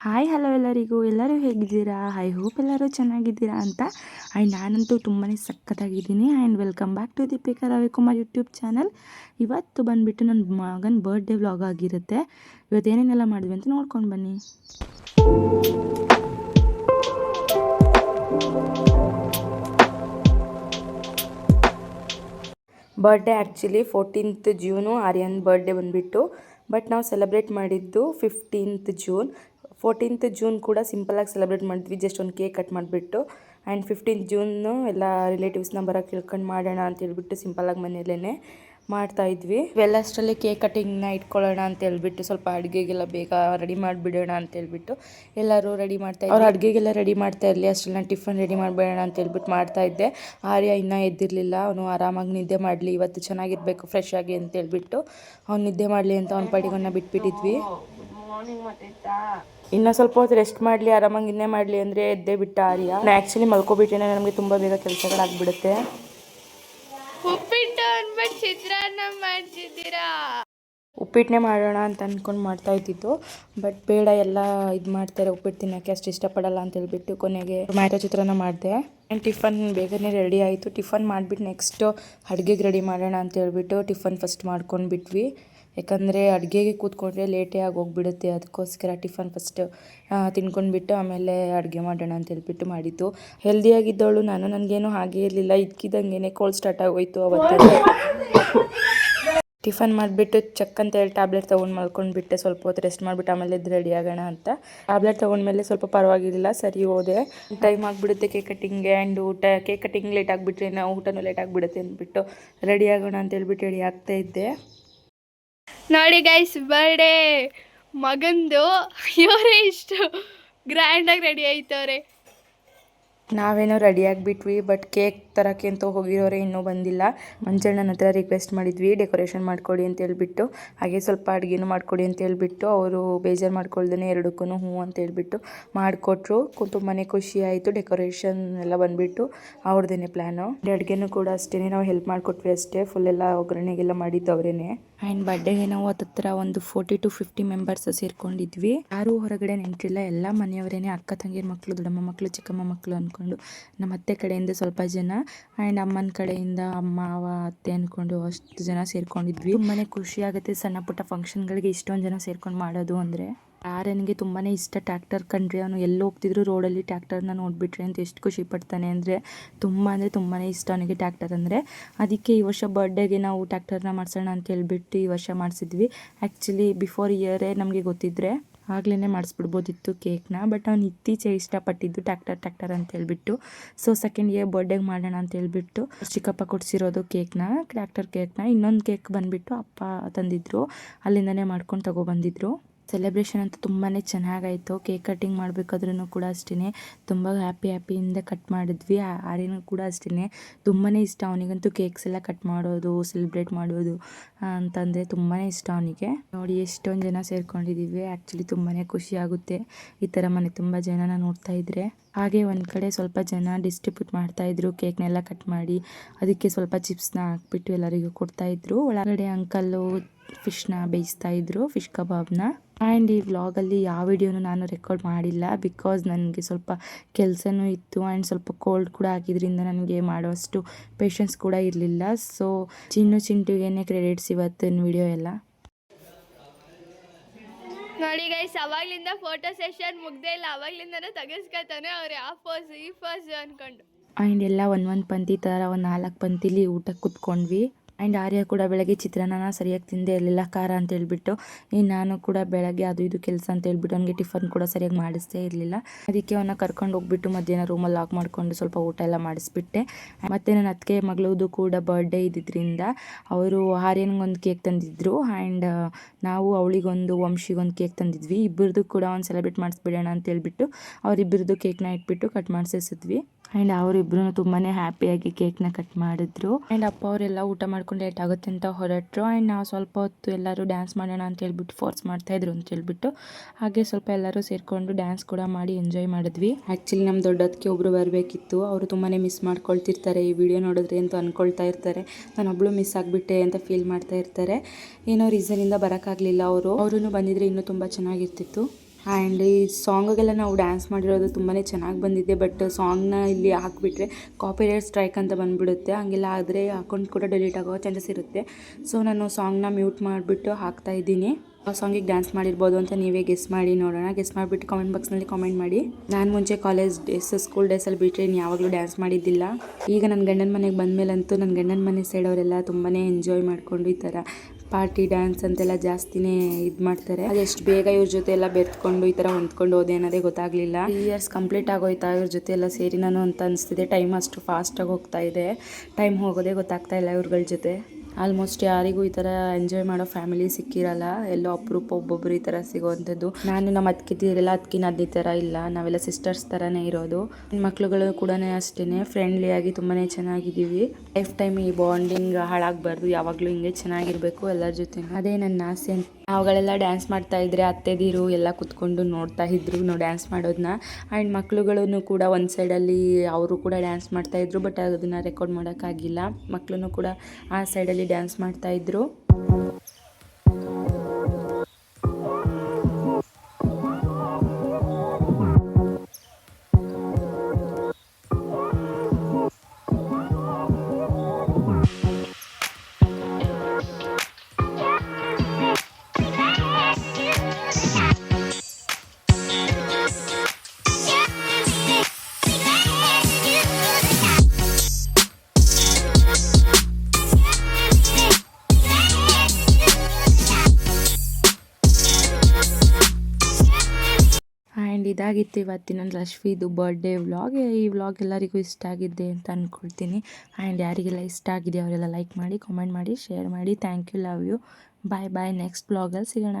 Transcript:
Hi hello ಎಲ್ಲರಿಗೂ. ಎಲ್ಲರೂ ಹೇಗಿದ್ದೀರಾ? ಐ ಹೋಪ್ ಎಲ್ಲರೂ ಚೆನ್ನಾಗಿದ್ದೀರಾ ಅಂತ. ಆ್ಯಂಡ್ ನಾನಂತೂ ತುಂಬಾ ಸಖತ್ತಾಗಿದ್ದೀನಿ. And welcome back to Deepika Ravikumar YouTube channel ಇವತ್ತು ಬಂದುಬಿಟ್ಟು ನನ್ನ ಮಗನ ಬರ್ಡೇ ವ್ಲಾಗ್ ಆಗಿರುತ್ತೆ. ಇವತ್ತು ಏನೇನೆಲ್ಲ ಮಾಡಿದ್ವಿ ಅಂತ ನೋಡ್ಕೊಂಡು ಬನ್ನಿ. Birthday actually fourteenth June Aryan birthday ಬಂದುಬಿಟ್ಟು. ಬಟ್ ನಾವು ಸೆಲೆಬ್ರೇಟ್ ಮಾಡಿದ್ದು ಫಿಫ್ಟೀನ್ತ್ ಜೂನ್ ಫೋರ್ಟೀನ್ತ್ ಜೂನ್ ಕೂಡ ಸಿಂಪಲಾಗಿ ಸೆಲೆಬ್ರೇಟ್ ಮಾಡಿದ್ವಿ ಜಸ್ಟ್ ಒಂದು ಕೇಕ್ ಕಟ್ ಮಾಡಿಬಿಟ್ಟು ಆ್ಯಂಡ್ ಫಿಫ್ಟೀನ್ತ್ ಜೂನು ಎಲ್ಲ ರಿಲೇಟಿವ್ಸ್ನ ಬರೋಕ್ಕೆ ಕೇಳ್ಕೊಂಡು ಮಾಡೋಣ ಅಂತ ಹೇಳ್ಬಿಟ್ಟು ಸಿಂಪಲಾಗಿ ಮನೆಯಲ್ಲೇ ಮಾಡ್ತಾ ಇದ್ವಿ. ಇವೆಲ್ಲಷ್ಟರಲ್ಲಿ ಕೇಕ್ ಕಟಿಂಗ್ನ ಇಟ್ಕೊಳ್ಳೋಣ ಅಂತ ಹೇಳ್ಬಿಟ್ಟು ಸ್ವಲ್ಪ ಅಡುಗೆಗೆಲ್ಲ ಬೇಗ ರೆಡಿ ಮಾಡಿಬಿಡೋಣ ಅಂತ ಹೇಳ್ಬಿಟ್ಟು ಎಲ್ಲರೂ ರೆಡಿ ಮಾಡ್ತಾ ಅವ್ರು ಅಡುಗೆಗೆಲ್ಲ ರೆಡಿ ಮಾಡ್ತಾ ಇರಲಿ, ಅಷ್ಟರಲ್ಲಿ ನಾನು ಟಿಫನ್ ರೆಡಿ ಮಾಡಿಬಿಡೋಣ ಅಂತ ಹೇಳ್ಬಿಟ್ಟು ಮಾಡ್ತಾ ಇದ್ದೆ. ಆರ್ಯ ಇನ್ನೂ ಎದ್ದಿರಲಿಲ್ಲ, ಅವನು ಆರಾಮಾಗಿ ನಿದ್ದೆ ಮಾಡಲಿ, ಇವತ್ತು ಚೆನ್ನಾಗಿರಬೇಕು ಫ್ರೆಶ್ ಆಗಿ ಅಂತ ಹೇಳ್ಬಿಟ್ಟು ಅವ್ನು ನಿದ್ದೆ ಮಾಡಲಿ ಅಂತ ಅವ್ನ ಪಡಿಗಳನ್ನ ಬಿಟ್ಬಿಟ್ಟಿದ್ವಿ. ಇನ್ನು ಸ್ವಲ್ಪ ಹೊತ್ತು ರೆಸ್ಟ್ ಮಾಡಲಿ ಆರಾಮಾಗಿ ಇನ್ನೇ ಮಾಡಲಿ ಅಂದರೆ ಎದ್ದೇ ಬಿಟ್ಟ ಆರ್ಯ. ನಾನು ಆ್ಯಕ್ಚುಲಿ ಮಲ್ಕೊಬಿಟ್ಟೇನೆ ನಮಗೆ ತುಂಬ ಬೇಗ ಕೆಲಸಗಳಾಗ್ಬಿಡುತ್ತೆ ಉಪ್ಪಿಟ್ಟು ಅಂದ್ಬಿಟ್ಟು ಚಿತ್ರಾನ್ನ ಮಾಡ್ತಿದ್ದೀರಾ ಉಪ್ಪಿಟ್ಟನ್ನೇ ಮಾಡೋಣ ಅಂತ ಅಂದ್ಕೊಂಡು ಮಾಡ್ತಾ ಇದ್ದಿದ್ದು. ಬಟ್ ಬೇಡ ಎಲ್ಲ ಇದು ಮಾಡ್ತಾರೆ ಉಪ್ಪಿಟ್ಟು ತಿನ್ನೋಕ್ಕೆ ಅಷ್ಟು ಇಷ್ಟಪಡಲ್ಲ ಅಂತ ಹೇಳ್ಬಿಟ್ಟು ಕೊನೆಗೆ ಟೊಮ್ಯಾಟೊ ಚಿತ್ರಾನ್ನ ಮಾಡಿದೆ. ಆ್ಯಂಡ್ ಟಿಫನ್ ಬೇಗನೆ ರೆಡಿ ಆಯಿತು. ಟಿಫನ್ ಮಾಡಿಬಿಟ್ಟು ನೆಕ್ಸ್ಟು ಅಡುಗೆಗೆ ರೆಡಿ ಮಾಡೋಣ ಅಂತ ಹೇಳ್ಬಿಟ್ಟು ಟಿಫನ್ ಫಸ್ಟ್ ಮಾಡ್ಕೊಂಡು ಬಿಟ್ವಿ ಯಾಕಂದರೆ ಅಡುಗೆಗೆ ಕೂತ್ಕೊಂಡ್ರೆ ಲೇಟೇ ಆಗಿ ಹೋಗ್ಬಿಡುತ್ತೆ ಅದಕ್ಕೋಸ್ಕರ ಟಿಫನ್ ಫಸ್ಟ್ ತಿನ್ಕೊಂಡ್ಬಿಟ್ಟು ಆಮೇಲೆ ಅಡುಗೆ ಮಾಡೋಣ ಅಂತ ಹೇಳ್ಬಿಟ್ಟು ಮಾಡಿದ್ದು. ಹೆಲ್ದಿಯಾಗಿದ್ದವಳು ನಾನು, ನನಗೇನು ಹಾಗೇ ಇರಲಿಲ್ಲ. ಇದ್ಕಿದ್ದಂಗೆ ಕೋಲ್ಡ್ ಸ್ಟಾರ್ಟ್ ಆಗೋಯ್ತು ಅವತ್ತು. ಟಿಫನ್ ಮಾಡಿಬಿಟ್ಟು ಚೆಕ್ ಅಂತ ಹೇಳಿ ಟ್ಯಾಬ್ಲೆಟ್ ತೊಗೊಂಡು ಮಲ್ಕೊಂಡ್ಬಿಟ್ಟೆ. ಸ್ವಲ್ಪ ಹೊತ್ತು ರೆಸ್ಟ್ ಮಾಡಿಬಿಟ್ಟು ಆಮೇಲೆ ಎದ್ದು ರೆಡಿ ಆಗೋಣ ಅಂತ. ಟ್ಯಾಬ್ಲೆಟ್ ತೊಗೊಂಡ್ಮೇಲೆ ಸ್ವಲ್ಪ ಪರವಾಗಿರಲಿಲ್ಲ, ಸರಿ ಹೋದೆ. ಟೈಮ್ ಆಗಿಬಿಡುತ್ತೆ ಕೇಕ್ ಕಟ್ಟಿಂಗ್ಗೆ ಆ್ಯಂಡ್ ಊಟ. ಕೇಕ್ ಕಟ್ಟಿಂಗ್ ಲೇಟ್ ಆಗಿಬಿಟ್ರೆ ನಾವು ಊಟನೂ ಲೇಟ್ ಆಗಿಬಿಡುತ್ತೆ ಅಂದ್ಬಿಟ್ಟು ರೆಡಿ ಆಗೋಣ ಅಂತ ಹೇಳ್ಬಿಟ್ಟು ರೆಡಿ ಆಗ್ತಾ ಇದ್ದೆ. ನೋಡಿ ಗೈಸ್ ಬರ್ಡೇ ಮಗಂದು ಇವರೇ ಇಷ್ಟು ಗ್ರ್ಯಾಂಡಾಗಿ ರೆಡಿ ಆಯ್ತವ್ರೆ. ನಾವೇನೋ ರೆಡಿ ಆಗಿಬಿಟ್ವಿ ಬಟ್ ಕೇಕ್ ತರೋಕ್ಕೆ ಅಂತ ಹೋಗಿರೋರೆ, ಇನ್ನೂ ಬಂದಿಲ್ಲ. ನನ್ನ ಹತ್ರ ರಿಕ್ವೆಸ್ಟ್ ಮಾಡಿದ್ವಿ ಡೆಕೋರೇಷನ್ ಮಾಡಿಕೊಡಿ ಅಂತ ಹೇಳ್ಬಿಟ್ಟು. ಹಾಗೆ ಸ್ವಲ್ಪ ಅಡುಗೆನೂ ಮಾಡಿಕೊಡಿ ಅಂತ ಹೇಳ್ಬಿಟ್ಟು, ಅವರು ಬೇಜಾರು ಮಾಡ್ಕೊಳ್ದೇ ಎರಡಕ್ಕೂ ಹ್ಞೂ ಅಂತ ಹೇಳ್ಬಿಟ್ಟು ಮಾಡಿಕೊಟ್ರು. ತುಂಬಾ ಖುಷಿ ಆಯಿತು ಡೆಕೋರೇಷನ್ ಎಲ್ಲ ಬಂದುಬಿಟ್ಟು ಅವ್ರದ್ದೇನೆ ಪ್ಲ್ಯಾನು ಅಡುಗೆನೂ ಕೂಡ ಅಷ್ಟೇ ನಾವು ಹೆಲ್ಪ್ ಮಾಡಿಕೊಟ್ವಿ ಅಷ್ಟೇ ಫುಲ್ ಎಲ್ಲ ಒಗ್ಗರಣೆಗೆಲ್ಲ ಮಾಡಿದ್ದು ಅವರೇನೆ. ಆ್ಯಂಡ್ ಬರ್ಡೇಗೆ ನಾವು ಹತ್ತತ್ರ ಒಂದು ಫೋರ್ಟಿ ಟು ಫಿಫ್ಟಿ ಮೆಂಬರ್ಸ್ ಸೇರ್ಕೊಂಡಿದ್ವಿ. ಯಾರೂ ಹೊರಗಡೆ ನೆಂಟಿಲ್ಲ ಎಲ್ಲ ಮನೆಯವರೇನೆ, ಅಕ್ಕ ತಂಗಿಯರ ಮಕ್ಕಳು ದೊಡ್ಡಮ್ಮ ಮಕ್ಕಳು ಚಿಕ್ಕಮ್ಮ ಮಕ್ಕಳು ಅಂದ್ಕೊಂಡು ನಮ್ಮ ಅತ್ತೆ ಕಡೆಯಿಂದ ಸ್ವಲ್ಪ ಜನ, ಆ್ಯಂಡ್ ಅಮ್ಮನ ಕಡೆಯಿಂದ ಅಮ್ಮ, ಅವ, ಅತ್ತೆ ಅಂದ್ಕೊಂಡು ಅಷ್ಟು ಜನ ಸೇರ್ಕೊಂಡಿದ್ವಿ. ತುಂಬಾ ಖುಷಿ ಆಗುತ್ತೆ ಸಣ್ಣ ಪುಟ್ಟ ಫಂಕ್ಷನ್ಗಳಿಗೆ ಇಷ್ಟೊಂದು ಜನ ಸೇರ್ಕೊಂಡು ಮಾಡೋದು ಅಂದರೆ. ಆರ್ಯನಿಗೆ ತುಂಬಾ ಇಷ್ಟ ಟ್ಯಾಕ್ಟರ್ ಕಂಡ್ರೆ ಅವನು ಎಲ್ಲಿ ಹೋಗ್ತಿದ್ರು ರೋಡಲ್ಲಿ ಟ್ಯಾಕ್ಟರ್ನ ನೋಡಿಬಿಟ್ರೆ ಅಂತ ಎಷ್ಟು ಖುಷಿ ಪಡ್ತಾನೆ ಅಂದರೆ, ತುಂಬ ಅಂದರೆ ತುಂಬಾ ಇಷ್ಟ ಅವನಿಗೆ ಟ್ಯಾಕ್ಟರ್ ಅಂದರೆ. ಅದಕ್ಕೆ ಈ ವರ್ಷ ಬರ್ಡೇಗೆ ನಾವು ಟ್ಯಾಕ್ಟರ್ನ ಮಾಡಿಸೋಣ ಅಂತ ಹೇಳ್ಬಿಟ್ಟು ಈ ವರ್ಷ ಮಾಡಿಸಿದ್ವಿ. ಆ್ಯಕ್ಚುಲಿ ಬಿಫೋರ್ ಇಯರೇ ನಮಗೆ ಗೊತ್ತಿದ್ದರೆ ಆಗ್ಲೇ ಮಾಡಿಸ್ಬಿಡ್ಬೋದಿತ್ತು ಕೇಕ್ನ. ಬಟ್ ಅವ್ನು ಇತ್ತೀಚೆಗೆ ಇಷ್ಟಪಟ್ಟಿದ್ದು ಟ್ಯಾಕ್ಟರ್ ಟ್ಯಾಕ್ಟರ್ ಅಂತ ಹೇಳ್ಬಿಟ್ಟು. ಸೊ ಸೆಕೆಂಡ್ ಇಯರ್ ಬರ್ಡೇಗೆ ಮಾಡೋಣ ಅಂತ ಹೇಳ್ಬಿಟ್ಟು ಚಿಕ್ಕಪ್ಪ ಕೊಡಿಸಿರೋದು ಕೇಕ್ನ ಟ್ಯಾಕ್ಟರ್ ಕೇಕ್ನ. ಇನ್ನೊಂದು ಕೇಕ್ ಬಂದುಬಿಟ್ಟು ಅಪ್ಪ ತಂದಿದ್ರು. ಅಲ್ಲಿಂದನೇ ಮಾಡ್ಕೊಂಡು ತಗೊಬಂದಿದ್ರು. ಸೆಲೆಬ್ರೇಷನ್ ಅಂತೂ ತುಂಬಾ ಚೆನ್ನಾಗಾಯಿತು. ಕೇಕ್ ಕಟ್ಟಿಂಗ್ ಮಾಡಬೇಕಾದ್ರೂ ಕೂಡ ಅಷ್ಟೇ ತುಂಬ ಹ್ಯಾಪಿ ಹ್ಯಾಪಿಯಿಂದ ಕಟ್ ಮಾಡಿದ್ವಿ. ಆರ್ಯನೂ ಕೂಡ ಅಷ್ಟೇ ತುಂಬಾ ಇಷ್ಟ ಅವನಿಗಂತೂ ಕೇಕ್ಸ್ ಎಲ್ಲ ಕಟ್ ಮಾಡೋದು ಸೆಲೆಬ್ರೇಟ್ ಮಾಡೋದು ಅಂತಂದರೆ ತುಂಬಾ ಇಷ್ಟ ಅವನಿಗೆ. ನೋಡಿ, ಎಷ್ಟೊಂದು ಜನ ಸೇರ್ಕೊಂಡಿದ್ದೀವಿ ಆ್ಯಕ್ಚುಲಿ ತುಂಬಾ ಖುಷಿ ಆಗುತ್ತೆ. ಈ ಥರ ಮನೆ ತುಂಬ ಜನನ ನೋಡ್ತಾ ಇದ್ರೆ. ಹಾಗೆ ಒಂದು ಕಡೆ ಸ್ವಲ್ಪ ಜನ ಡಿಸ್ಟ್ರಿಬ್ಯೂಟ್ ಮಾಡ್ತಾಯಿದ್ರು ಕೇಕ್ನೆಲ್ಲ ಕಟ್ ಮಾಡಿ, ಅದಕ್ಕೆ ಸ್ವಲ್ಪ ಚಿಪ್ಸ್ನ ಹಾಕ್ಬಿಟ್ಟು ಎಲ್ಲರಿಗೂ ಕೊಡ್ತಾಯಿದ್ರು ಒಳಗಡೆ ಅಂಕಲ್ಲು ಫಿಶ್ನ ಬೇಯಿಸ್ತಾ ಇದ್ರು ಫಿಶ್ ಕಬಾಬ್ನ ಆ್ಯಂಡ್ ಈ ವ್ಲಾಗಲ್ಲಿ ಯಾವ ವಿಡಿಯೋನು ನಾನು ರೆಕಾರ್ಡ್ ಮಾಡಿಲ್ಲ ಬಿಕಾಸ್ ನನಗೆ ಸ್ವಲ್ಪ ಕೆಲಸನೂ ಇತ್ತು ಆ್ಯಂಡ್ ಸ್ವಲ್ಪ ಕೋಲ್ಡ್ ಕೂಡ ಆಗಿದ್ದರಿಂದ ನನಗೆ ಮಾಡೋಷ್ಟು ಪೇಷನ್ಸ್ ಕೂಡ ಇರಲಿಲ್ಲ. ಸೊ ಚಿನ್ನು ಚಿಂಟುಗೇನೆ ಕ್ರೆಡಿಟ್ಸ್ ಇವತ್ತಿನ ವಿಡಿಯೋ ಎಲ್ಲ. ನೋಡಿ ಗೈಸ್ ಅವಾಗ್ಲಿಂದ ಫೋಟೋ ಸೆಷನ್ ಮುಗ್ದೇ ಇಲ್ಲ. ಅವಾಗ್ಲಿಂದನೇ ತೆಗೆಸ್ಕೊತಾನೆ ಅವ್ರು. ಯಾವ ಫೋಸ್ ಈ ಫೋಸ್ ಅನ್ಕೊಂಡು. ಆ್ಯಂಡ್ ಎಲ್ಲ ಒಂದು ಒಂದು ಪಂಕ್ತಿ ಥರ ಒಂದು ನಾಲ್ಕು ಪಂತಿಲಿ ಊಟಕ್ಕೆ ಕುತ್ಕೊಂಡ್ವಿ. ಆ್ಯಂಡ್ ಆರ್ಯ ಕೂಡ ಬೆಳಗ್ಗೆ ಚಿತ್ರಾನ್ನ ಸರಿಯಾಗಿ ತಿಂದೇ ಇರಲಿಲ್ಲ, ಖಾರ ಅಂತ ಹೇಳ್ಬಿಟ್ಟು. ಇನ್ನು ನಾನು ಕೂಡ ಬೆಳಗ್ಗೆ ಅದು ಇದು ಕೆಲಸ ಅಂತ ಹೇಳ್ಬಿಟ್ಟು ಅವನಿಗೆ ಟಿಫನ್ ಕೂಡ ಸರಿಯಾಗಿ ಮಾಡಿಸ್ತೇ ಇರಲಿಲ್ಲ. ಅದಕ್ಕೆ ಅವನ್ನ ಕರ್ಕೊಂಡು ಹೋಗ್ಬಿಟ್ಟು ಮಧ್ಯಾಹ್ನ ರೂಮಲ್ಲಿ ಲಾಕ್ ಮಾಡಿಕೊಂಡು ಸ್ವಲ್ಪ ಊಟ ಎಲ್ಲ ಮಾಡಿಸ್ಬಿಟ್ಟೆ. ಮತ್ತು ನನ್ನ ಅತ್ತಿಗೆ ಮಗಳದು ಕೂಡ ಬರ್ಡೇ ಇದ್ದಿದ್ದರಿಂದ ಅವರು ಆರ್ಯನಿಗೊಂದು ಕೇಕ್ ತಂದಿದ್ರು ಆ್ಯಂಡ್ ನಾವು ಅವಳಿಗೊಂದು, ವಂಶಿಗೊಂದು ಕೇಕ್ ತಂದಿದ್ವಿ. ಇಬ್ಬರದು ಕೂಡ ಒಂದು ಸೆಲೆಬ್ರೇಟ್ ಮಾಡಿಸ್ಬಿಡೋಣ ಅಂತ ಹೇಳ್ಬಿಟ್ಟು ಅವರಿಬ್ಬರದು ಕೇಕ್ನ ಇಟ್ಬಿಟ್ಟು ಕಟ್ ಮಾಡಿಸಿದ್ವಿ ಆ್ಯಂಡ್ ಅವರಿಬ್ಬರು ತುಂಬಾ ಹ್ಯಾಪಿಯಾಗಿ ಕೇಕ್ನ ಕಟ್ ಮಾಡಿದ್ರು. ಆ್ಯಂಡ್ ಅಪ್ಪ ಅವರೆಲ್ಲ ಊಟ ಮಾಡ್ಕೊಂಡು ಲೇಟ್ ಆಗುತ್ತೆ ಅಂತ ಹೊರಟರು. ಆ್ಯಂಡ್ ನಾವು ಸ್ವಲ್ಪ ಹೊತ್ತು ಎಲ್ಲರೂ ಡ್ಯಾನ್ಸ್ ಮಾಡೋಣ ಅಂತ ಹೇಳ್ಬಿಟ್ಟು ಫೋರ್ಸ್ ಮಾಡ್ತಾಯಿದ್ರು ಅಂತ ಹೇಳ್ಬಿಟ್ಟು. ಹಾಗೆ ಸ್ವಲ್ಪ ಎಲ್ಲರೂ ಸೇರಿಕೊಂಡು ಡ್ಯಾನ್ಸ್ ಕೂಡ ಮಾಡಿ ಎಂಜಾಯ್ ಮಾಡಿದ್ವಿ. ಆ್ಯಕ್ಚುಲಿ ನಮ್ಮ ದೊಡ್ಡದಕ್ಕೆ ಒಬ್ಬರು ಬರಬೇಕಿತ್ತು. ಅವರು ತುಂಬಾ ಮಿಸ್ ಮಾಡ್ಕೊಳ್ತಿರ್ತಾರೆ. ಈ ವಿಡಿಯೋ ನೋಡಿದ್ರೆ ಅಂತ ಅಂದ್ಕೊಳ್ತಾ ಇರ್ತಾರೆ. ನಾನೊಬ್ಳು ಮಿಸ್ ಆಗಿಬಿಟ್ಟೆ ಅಂತ ಫೀಲ್ ಮಾಡ್ತಾ ಇರ್ತಾರೆ. ಏನೋ ರೀಸನಿಂದ ಬರೋಕ್ಕಾಗಲಿಲ್ಲ ಅವರು. ಅವರೂ ಬಂದಿದ್ರೆ ಇನ್ನೂ ತುಂಬ ಚೆನ್ನಾಗಿರ್ತಿತ್ತು. ಆ್ಯಂಡ್ ಈ ಸಾಂಗಿಗೆಲ್ಲ ನಾವು ಡ್ಯಾನ್ಸ್ ಮಾಡಿರೋದು ತುಂಬಾ ಚೆನ್ನಾಗಿ ಬಂದಿದೆ, ಬಟ್ ಸಾಂಗ್ನ ಇಲ್ಲಿ ಹಾಕಿಬಿಟ್ರೆ ಕಾಪಿರೈಟ್ ಸ್ಟ್ರೈಕ್ ಅಂತ ಬಂದುಬಿಡುತ್ತೆ. ಹಂಗೆಲ್ಲ ಆದರೆ ಅಕೌಂಟ್ ಕೂಡ ಡಿಲೀಟ್ ಆಗೋ ಚಾನ್ಸಸ್ ಇರುತ್ತೆ. ಸೊ ನಾನು ಸಾಂಗ್ನ ಮ್ಯೂಟ್ ಮಾಡಿಬಿಟ್ಟು ಹಾಕ್ತಾ ಇದ್ದೀನಿ. ಆ ಸಾಂಗಿಗೆ ಡ್ಯಾನ್ಸ್ ಮಾಡಿರ್ಬೋದು ಅಂತ ನೀವೇ ಗೆಸ್ ಮಾಡಿ, ನೋಡೋಣ. ಗೆಸ್ ಮಾಡಿಬಿಟ್ಟು ಕಾಮೆಂಟ್ ಬಾಕ್ಸ್ನಲ್ಲಿ ಕಾಮೆಂಟ್ ಮಾಡಿ. ನಾನು ಮುಂಚೆ ಕಾಲೇಜ್ ಡೇಸ್ ಸ್ಕೂಲ್ ಡೇಸಲ್ಲಿ ಬಿಟ್ಟರೆ ಇನ್ನು ಯಾವಾಗಲೂ ಡ್ಯಾನ್ಸ್ ಮಾಡಿದ್ದಿಲ್ಲ. ಈಗ ನನ್ನ ಗಂಡನ ಮನೆಗೆ ಬಂದಮೇಲಂತೂ ನನ್ನ ಗಂಡನ ಮನೆ ಸೈಡ್ ಅವರೆಲ್ಲ ತುಂಬಾ ಎಂಜಾಯ್ ಮಾಡಿಕೊಂಡು ಈ ಥರ ಪಾರ್ಟಿ, ಡ್ಯಾನ್ಸ್ ಅಂತೆಲ್ಲ ಜಾಸ್ತಿನೇ ಇದು ಮಾಡ್ತಾರೆ. ಅದೆಷ್ಟು ಬೇಗ ಇವ್ರ ಜೊತೆ ಎಲ್ಲ ಬೆತ್ಕೊಂಡು ಈ ಥರ ಹೊಂದ್ಕೊಂಡು ಹೋದೆ ಅನ್ನೋದೇ ಗೊತ್ತಾಗಲಿಲ್ಲ. ಇಯರ್ಸ್ ಕಂಪ್ಲೀಟ್ ಆಗೋಯ್ತಾ ಇವ್ರ ಜೊತೆ ಎಲ್ಲ ಸೇರಿ ನಾನು ಅಂತ ಅನಿಸ್ತಿದೆ. ಟೈಮ್ ಅಷ್ಟು ಫಾಸ್ಟಾಗಿ ಹೋಗ್ತಾ ಇದೆ. ಟೈಮ್ ಹೋಗೋದೇ ಗೊತ್ತಾಗ್ತಾ ಇಲ್ಲ ಇವ್ರಗಳ ಜೊತೆ. ಆಲ್ಮೋಸ್ಟ್ ಯಾರಿಗೂ ಈ ಥರ ಎಂಜಾಯ್ ಮಾಡೋ ಫ್ಯಾಮಿಲಿ ಸಿಕ್ಕಿರಲ್ಲ. ಎಲ್ಲೋ ಅಪರೂಪ ಒಬ್ಬೊಬ್ರು ಈ ಥರ ಸಿಗೋವಂಥದ್ದು. ನಾನು ನಮ್ಮ ಅತ್ತಿಗೆದಿರೆಲ್ಲ ಅದಕ್ಕಿನ ಅದೇ ಥರ ಇಲ್ಲ. ನಾವೆಲ್ಲ ಸಿಸ್ಟರ್ಸ್ ಥರನೇ ಇರೋದು. ಮಕ್ಳುಗಳು ಕೂಡ ಅಷ್ಟೇ ಫ್ರೆಂಡ್ಲಿಯಾಗಿ ತುಂಬಾ ಚೆನ್ನಾಗಿದ್ದೀವಿ. ಲೈಫ್ ಟೈಮ್ ಈ ಬಾಂಡಿಂಗ್ ಹಾಳಾಗಬಾರ್ದು. ಯಾವಾಗಲೂ ಹಿಂಗೆ ಚೆನ್ನಾಗಿರಬೇಕು ಎಲ್ಲರ ಜೊತೆ ಅದೇ ನನ್ನ ಆಸೆ ಅವುಗಳೆಲ್ಲ ಡ್ಯಾನ್ಸ್ ಮಾಡ್ತಾ ಇದ್ರೆ ಅತ್ತೆದಿರು ಎಲ್ಲ ಕುತ್ಕೊಂಡು ನೋಡ್ತಾ ಇದ್ರು ನಾವು ಡ್ಯಾನ್ಸ್ ಮಾಡೋದನ್ನ ಆ್ಯಂಡ್ ಮಕ್ಳುಗಳನ್ನು ಕೂಡ ಒಂದು ಸೈಡಲ್ಲಿ ಅವರು ಕೂಡ ಡ್ಯಾನ್ಸ್ ಮಾಡ್ತಾ ಇದ್ರು ಬಟ್ ಅದನ್ನು ರೆಕಾರ್ಡ್ ಮಾಡೋಕ್ಕಾಗಿಲ್ಲ. ಮಕ್ಕಳು ಕೂಡ ಆ ಸೈಡಲ್ಲಿ ಡ್ಯಾನ್ಸ್ ಮಾಡ್ತಾ ಆ್ಯಂಡ್ ಇದಾಗಿತ್ತು ಇವತ್ತಿನ ರಶ್ವಿದು ಬರ್ಡೇ ವ್ಲಾಗ್ ಈ ವ್ಲಾಗ್ ಎಲ್ಲರಿಗೂ ಇಷ್ಟ ಆಗಿದೆ ಅಂತ ಅಂದ್ಕೊಳ್ತೀನಿ ಆ್ಯಂಡ್ ಯಾರಿಗೆಲ್ಲ ಇಷ್ಟ ಆಗಿದೆ, ಅವರೆಲ್ಲ ಲೈಕ್ ಮಾಡಿ ಕಾಮೆಂಟ್ ಮಾಡಿ ಶೇರ್ ಮಾಡಿ. Thank you love you bye bye next ವ್ಲಾಗಲ್ಲಿ ಸಿಗೋಣ.